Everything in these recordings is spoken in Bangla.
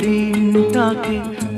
দিনটাকে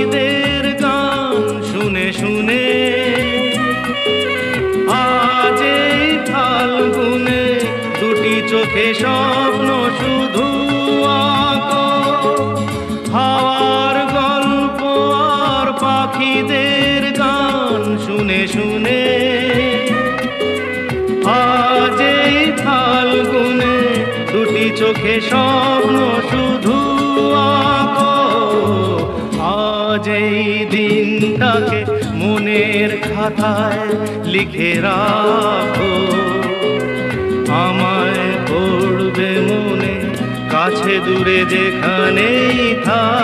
পাখিদের গান শুনে শুনে। আজ এই ফাল্গুনে দুটি চোখে স্বপ্ন শুধু হাওয়ার গল্প আর পাখিদের গান শুনে শুনে। আজ এই ফাল্গুনে দুটি চোখে স্বপ্ন শুধু এই দিনটাকে মনের খাতায় লিখে রাখো। আমায় পড়বে মনে কাছে দূরে যেখানেই থাকো।